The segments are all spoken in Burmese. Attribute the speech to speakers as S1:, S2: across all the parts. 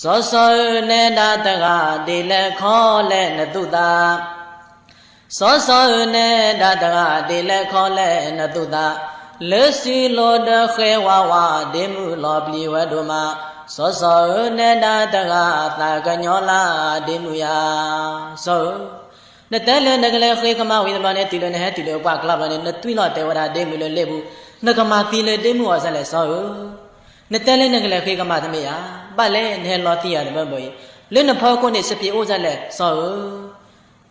S1: စောစောနေတာတကဒီလက်ခေါ်လက်နတုတာစောစောနေတာတကဒီလက်ခေါ်လက်နတုတာလေစီလောတခေဝဝဒေမှုလောပလီဝတုမစောစောနေတာတကသာကညောလာဒေမှုယာစောနတလနကလေခေကမဝိဒမနဲ့တီလနဲ့တီလပကလဘနဲ့နတွိလောတေဝရာဒေမှုလေလေဘူးနကမတီလေဒေမှုအစလဲစောနတလနကလေခေကမသမီးယာ ပတ်လဲနဲလောတိရတယ်ဘယ်ဘယ်လဲနဖောကုနဲ့စပြေဥစလဲစော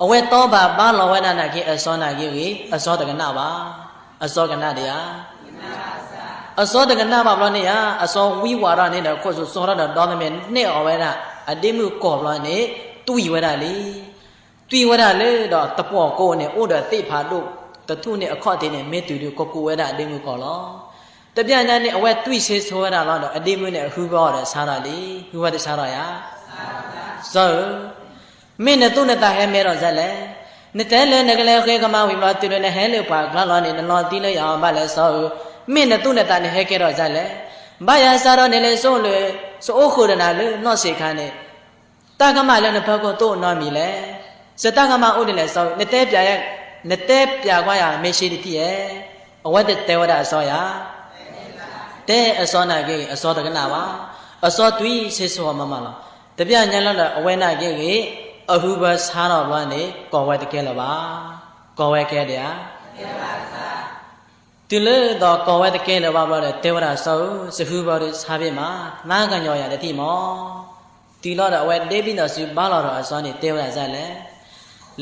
S1: အဝဲတောပါဘာလောဝဒနာကိအစောနာကိဝေအစောတကနာပါအစောကနာတရားအစောတကနာပါဘလို့နေရအစောဝိဝါရနေတဲ့ခွတ်ဆိုစောရတာတော်တယ်နဲ့အဝဲနာအတိမှုကောဘလို့နေတူဝဲတာလေတူဝဲတာလေတော့တပော့ကိုနဲ့ဥဒသိဖာတို့တထုနဲ့အခော့တဲ့နဲ့မေတူတို့ကိုကိုဝဲတာအတိမှုကောလော တပြညာနဲ့အဝဲတွေ့စေဆိုရတာတော့အတိမှုနဲ့ဟူဘောတယ်စားတာလေဟူဘောတဲ့စားတော့ရစောမင်းနဲ့သူ့နဲ့တာဟဲမဲတော့ဇက်လေနတဲလေနကလေခေကမဝိမလာတူနဲ့ဟဲလေပါကလောနေလောတီလေအောင်ပါလဲစောမင်းနဲ့သူ့နဲ့တာနဲ့ဟဲကဲတော့ဇက်လေဘာယာစားတော့နေလေဆိုလေဆိုခုရနာလေနော့စေခန်းနဲ့တာကမလည်းနှစ်ဖက်ကိုတို့နော်မီလေစတကမဥဒလေစောနတဲပြရဲ့နတဲပြကွာရမေရှိတိရဲ့အဝတ်တဲဝဒအစောရ တဲအစောနာကေအစောတကနာပါအစောတွီဆေဆောမမလားတပြညာလအဝဲနာကေကေအဟုဘစားတော်လွမ်းနေကောဝဲတကဲလပါကောဝဲကဲတရားတိလေတော့ကောဝဲတကဲလပါဘလို့တေဝရဆောစဟုဘောရစားပြမှာနာကညောရတတိမောတိလောတော့အဝဲတေးပြီးတော့စုပါလောတော့အစောနေတေဝရဇက်လေ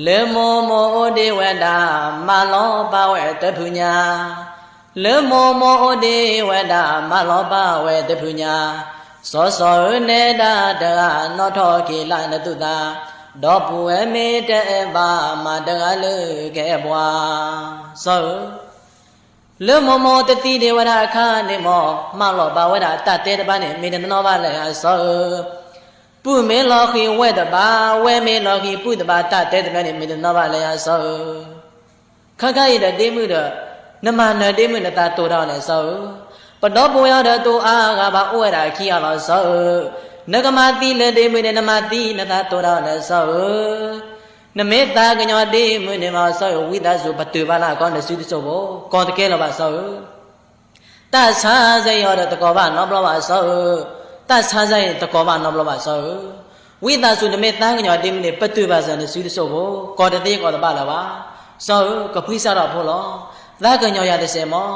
S1: လေမောမောဒေဝတာမလောပဝဲတထုညာ လေမောမောဒေဝတာမလောပဝဲတထုညာစောစောနေတာတကနောထောကိလနတုတာဒေါပူဝမေတေဘာမတကလေကဲဘွာသောလေမမောတတိဒေဝရအခါနေမောမလောဘဝဒတတေတပနေမေတနောပါလေသောပုမေလောခိဝေတဘာဝေမေလောခိပုတဘာတတေတပနေမေတနောပါလေသောခခရတဲ့တေမှုတော့ နမနတေမှုနတာတောတော့လေသောပတောပူရတဲ့တူအားကဘာဥဝရခိရလောသောနဂမတိလတေမွေနမတိနတာတောရလသောနမေတာကညောတေမွေနမသောဝိသစုဘတုပါလာကောနစုတစုဘောကောတကဲလပါသောတသဇယောတကောဘာနောဘလပါသောတသဇယတကောဘာနောဘလပါသောဝိသစုနမေတာကညောတေမွေပတုပါဇနစုတစုဘောကောတတေကောတပါလာပါသောကပိစရဖို့လော သကညောရတဲ့စေမော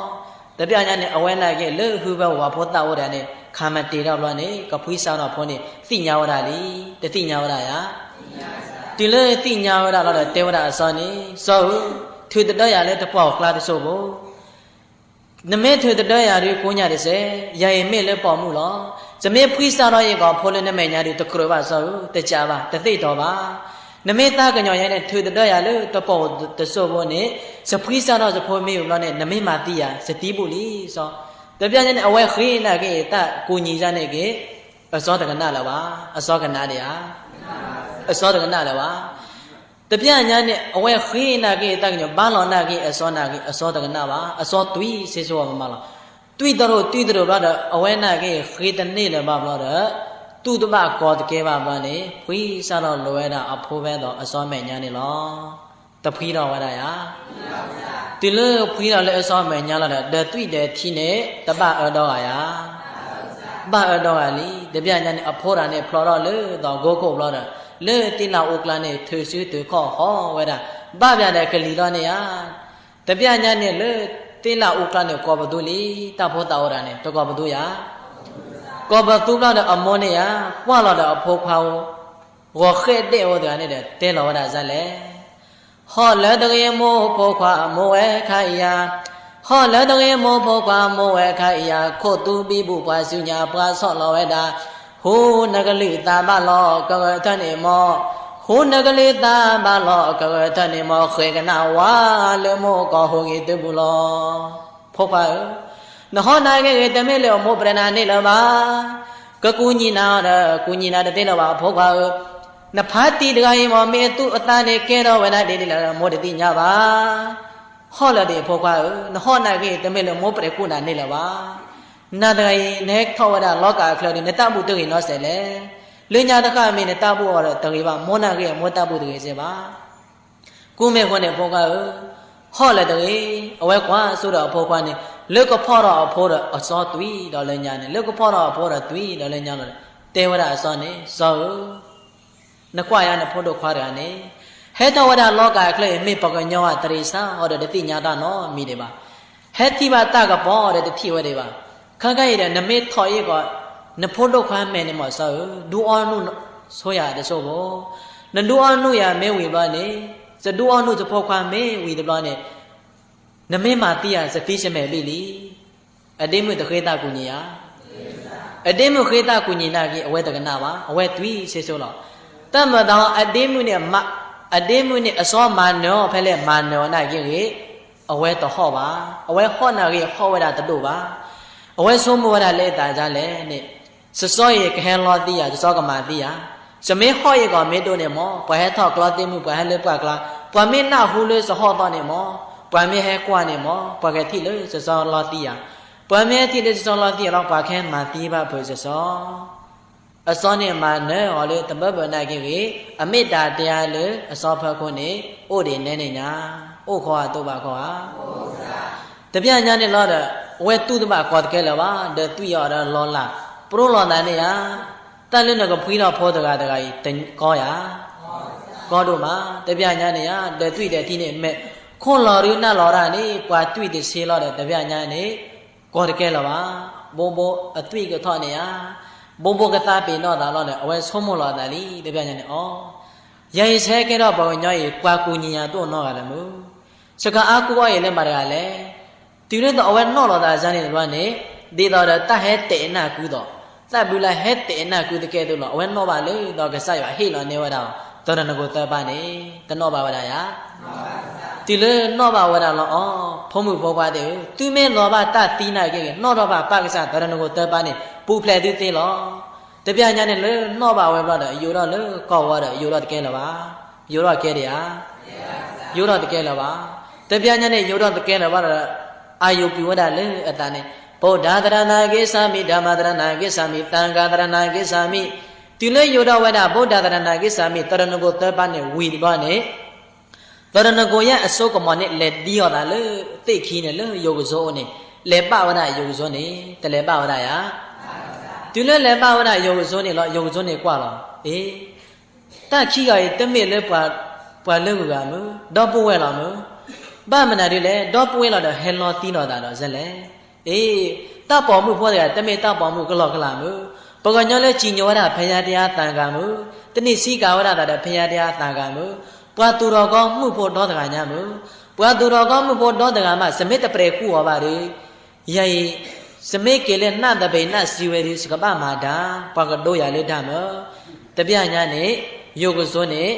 S1: တပြညာနဲ့အဝဲနာကေလေဟုဘဝဘောတဝရနဲ့ခါမတေတော့လောနေကဖွေးစားတော့ဖုန်းနေသိညာဝရလီတသိညာဝရယာဒီလေသိညာဝရလောတော့တေဝရအစောနေစောသူတတော်ရလဲတပေါ့ကလာတဆိုဘောနမေသူတတော်ရရီကိုညာတစေရရင်မေလဲပေါ်မှုလောဇမေဖွေးစားတော့ရေကောဖိုးလနဲ့မဲ့ညာဒီတကရပါစောတကြပါတသိတော်ပါ နမေတာကညောရဲနဲ့သူတတော်ရလဲတပေါ့တဆိုဘောနေဇဖွေးစားတော့ဇဖိုးမေကိုလောနဲ့နမေမာတိယဇတိဘူးလီစောတပြညနေအဝဲခေနာကေတကိုညီစားနေကေအစောတကနာလပါအစောကနာတရားအစောတကနာလပါတပြညာနဲ့အဝဲခေနာကေတကညဘာလောနာကေအစောနာကေအစောတကနာပါအစောတွီစေစောမမလားတွီတော်တွီတော်ဘာတော့အဝဲနာကေခေတနေလည်းဘာလို့တော့ သူတမကောတကဲပါမနေဖွီးစားတော့လွယ်တာအဖိုးပဲတော့အစောမဲ့ညာနေလောတဖီးတော်ဝရယာတိလဖွေးတော်လည်းအစောမယ်ညာလာတဲ့တွေ့တယ်ထီနေတပအတော်ဟာယာပအတော်ဟာလီတပြညာနဲ့အဖိုးတာနဲ့ဖလော်တော့လေတော့ဂိုကိုဖလော်တော့လေတိလာအိုကလန်နဲ့ထွေဆွေးတူခေါ်ဟောဝဲတာပပြတဲ့ကလီတော့နေယာတပြညာနဲ့လေတိလာအိုကလန်နဲ့ကောဘဒူလီတဖိုးတာဝရနဲ့တကောဘဒူယာ ကောဘဒူလာတဲ့အမောနဲ့ယာပွာလာတဲ့အဖိုးခွာဝခဲတဲ့ဟောတဲ့နဲ့တဲလောဝရဇက်လေဟောလတရေမောဖောခွာမောဝဲခိုင်ယာဟောလတရေမောဖောခွာမောဝဲခိုင်ယာခို့တူပိပုပွားစုညာပွားဆော့လောဝဲတာဟိုနဂလိတာမလောကဝထနေမောဟိုနဂလိတာမလောကဝထနေမောခေကနာဝါလေမောကောဟိုကြီးတပုလောဖောခွာ နဟောနာကေတမေလေမောပရဏာနေလပါကကူညီနာရကူညီနာတဲ့လပါဖောခွာနဖာတိတကရင်မောမေသူအတန်နေကဲတော့ဝနတေတိလာမောတတိညာပါဟောလတဲ့ဖောကွာနဟောနာကေတမေလမောပရေကုနာနေလပါနာတကရင်နေခောဝဒလောကခလောဒီနတမှုတုရင်တော့ဆယ်လေလေညာတခအမေနဲ့တာဖို့ရတဲ့တကေပါမောနာကေမောတာဖို့တကေစေပါကိုမေခွန်းနဲ့ဖောကဟော့လက်တကေအဝဲကွာဆိုတော့အဖောကွာနဲ့ လုကဖောတော့အဖောတော့အစောသွီတော့လေညာနဲ့လုကဖောတော့အဖောတော့သွီတော့လေညာတော့တေဝရအစောနဲ့ဇောနကွာရနဲ့ဖောတော့ခွာရနဲ့ဟဲတဝရလောကကလေးမေပကညောတရိစာဟောတဲ့တိညာတာနော်မိတယ်ပါဟဲတိပါတကဘောတဲ့တိဝဲတယ်ပါခါခိုင်ရနမေထော်ရဲ့ကနဖို့တော့ခွမ်းမယ်နေမဆောဒူအောနုဆိုရတဲ့ဆိုဘောနဒူအောနုရမဲဝင်ပါနေစဒူအောနုစဖို့ခွမ်းမဲဝီတယ်ပါနေ နမေမာတိယစတိရှမဲပြီလီအတိမွတခေတာကုညယာအတိမွခေတာကုညနာကြီးအဝဲတကနာပါအဝဲတွီဆေဆိုတော့တမတောင်အတိမွနဲ့မအတိမွနဲ့အစောမာနောဖဲလဲမာနောနာကြီးကြီးအဝဲတော့ဟောပါအဝဲဟောနာကြီးဟောဝဲတာတို့ပါအဝဲဆုံးမဝရလဲတာကြလဲနဲ့စစောရေကဟဲလောတိယစစောကမာတိယစမေဟောရေကမေတို့နေမောဘွဲထောက်ကလာတိမှုဘွဲလဲပွားကလာပွားမေနာဟူလဲစဟောတော့နေမော ပွားမေဟဲကွာနေမောပွားကတိလဲစစောလောတိယပွားမေတိလဲစစောလောတိယတော့ပွားခဲမာတိပါဖွစစောအစောနေမာနဲဟောလေတပတ်ပနာကိဝေအမေတ္တာတရားလေအစောဖခွနေဥဒေနဲနေညာဥခေါ်တော့ပါခေါ်ဟာတပြညာနေလောတဲ့ဝဲတုတ္တပကောတကဲလပါတဲ့သူရတော့လောလာပရုလောတန်နေရတန်လင်းတော့ဖွေးတော့ဖောတကားတကားကြီးကောရကောတို့မှာတပြညာနေရတဲ့တွေ့တဲ့ဒီနေမဲ့ ခွန်လော်ရနလော်ရနေပွာတွေ့တဲ့ဆေးလောတဲ့တပြညာနေကောတကဲလပါဘုံဘအတွေ့ကထောနေရဘုံဘကတာပေတော့တာလောနဲ့အဝဲဆုံးမလောတာလीတပြညာနေဩရိုင်ဆဲကဲတော့ဘောညောရေကွာကူညီညာတို့တော့ကလည်းမို့စကအားကူရရဲ့လည်းမာရကလည်းဒီလိုတော့အဝဲနော်လောတာဇာနေတော့နေဒီတော့တဟဲတေနာကူတော့သတ်ဘူးလားဟဲတေနာကူတကဲတို့လောအဝဲနော်ပါလေတော့ကဆရဟေလောနေဝတာတော်ရဏကိုတပါနေတနောပါဝရယာ ဒီလေနောပါဝရလောအောဖုံးမှုဘောပါတဲ့သူမဲလောဘတတိနာကေနောတော့ပါပက္ကစတော်ရဏကိုတပါနေပူဖလက်သူသိလောတပြညာနဲ့လေနောပါဝဲတော့ယူတော့လေကောက်ဝတော့ယူတော့တကဲလောပါယူတော့ကဲတယ်ဟာယူတော့တကဲလောပါတပြညာနဲ့ယူတော့တကဲလောပါတော့အာယုပြဝဒလေအတန်နဲ့ဗုဒ္ဓတရဏဂိသမိဓမ္မတရဏဂိသမိတံဃာတရဏဂိသမိဒီလေယောဒဝဒဗုဒ္ဓတရဏဂိသမိတရဏကိုတပနဲ့ဝီ ဒီပါနဲ့တရဏကိုရဲ့အစိုးကမနဲ့လက်တီးရတာလေသိခင်းနဲ့လေယောဂဇောနဲ့လေပဝဒယောဂဇောနဲ့တလေပဝဒယာဒီလေလေပဝဒယောဂဇောနဲ့လောယောဂဇောနဲ့ကွာလောအေးတခီကရတမေလေပွာပွာလေကမတော့ပွဲလာမဗမနာတွေလေတော့ပွဲလာတော့ဟဲလောတီးတော့တာတော့ဇက်လေအေးတပေါ်မှုဖောတဲ့တမေတပေါ်မှုကလောကလာမှုပကညောလဲကြည်ညောတာဖရာတရားတန်ခါမှုတနိစီကာဝရတာတဲ့ဖရာတရားတန်ခါမှု ပွားသူတော်ကောင်းမှုဖို့တော်တကညာမှုပွားသူတော်ကောင်းမှုဖို့တော်တကမှာစမစ်တပရေကုဟောပါလေယယေစမေကေလေနှတပေနှစီဝေဒီစကပမာတာပကတိုရလေဓမ္မတပြညာနဲ့ယုတ်ကစွန်းနဲ့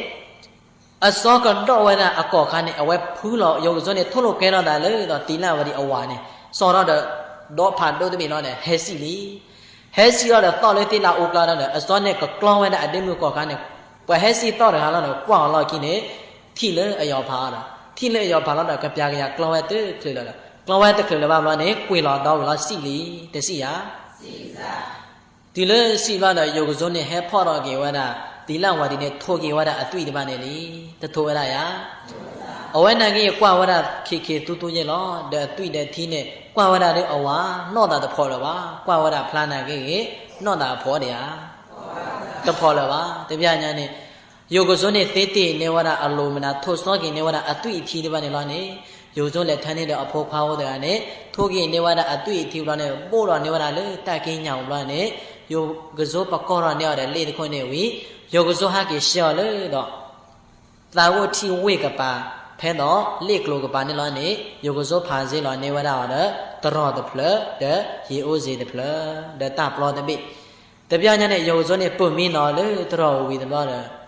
S1: အစောကတော့ဝရအကောခါနဲ့အဝဲဖူးလောယုတ်ကစွန်းနဲ့ထုတ်လို့ကဲတော့တာလေတော့တိလဝရီအဝါနဲ့စောတော့တော့ဖာတို့တမီတော့ဟဲစီလီဟဲစီတော့တော့လေတိလာအိုကလာတော့အစောနဲ့ကကလောင်းဝဲတဲ့အတင်းမျိုးကောခါနဲ့ ပွဟဲစီတော့တယ်ဟာတော့ကွာလောက်ကြီးနဲ့ထီလေအယောဖာတာထီလေအယောဖာတော့ကပြာကရကလောင်းဝဲတဲ့ခလေတော့ကလောင်းဝဲတဲ့ခလေတော့မလို့နဲ့ကွေလာတော့လားစီလီတစီယာစီစာဒီလေစီပါတော့ယောဂဇုံနဲ့ဟဲဖော့တော့ကေဝဒဒီလဝါဒီနဲ့ထိုကေဝဒအတွေ့တပါနဲ့လေတထိုဝဒယာအဝဲနံကြီးကွာဝဒခေခေတူတူရဲ့လောတဲ့တွေ့တဲ့သီးနဲ့ကွာဝဒတဲ့အဝါနော့တာတဖော်တော့ပါကွာဝဒဖလာနာကြီးနော့တာဖော်တယ်ဟာ တဖော်တော့ပါတပြညာနဲ့ယောဂဇုံနဲ့သေတေနေဝဒအလိုမနာထိုစောကိနေဝဒအတွေ့အထီးတပါနဲ့လောနဲ့ယောဇုံလည်းထမ်းနေတဲ့အဖို့ခွာဝဒကနဲ့ထိုကိနေဝဒအတွေ့အထီးလောနဲ့ပို့တော်နေဝဒလေတက်ကင်းညောင်လောနဲ့ယောဂဇုပကောရနေရတဲ့လေတခွနဲ့ဝီယောဂဇုဟာကိရှော်လေတော့သာဝတိဝေကပါဖဲတော့လေကလိုကပါနေလောနေယောဂဇောဖာစေလောနေဝရရတရောတဖလဒရေအိုးစေတဖလဒတာပလောတပိ တပြညာနဲ့ယောဂဇောနေပုံမင်းတော်လေတရောဝီတလော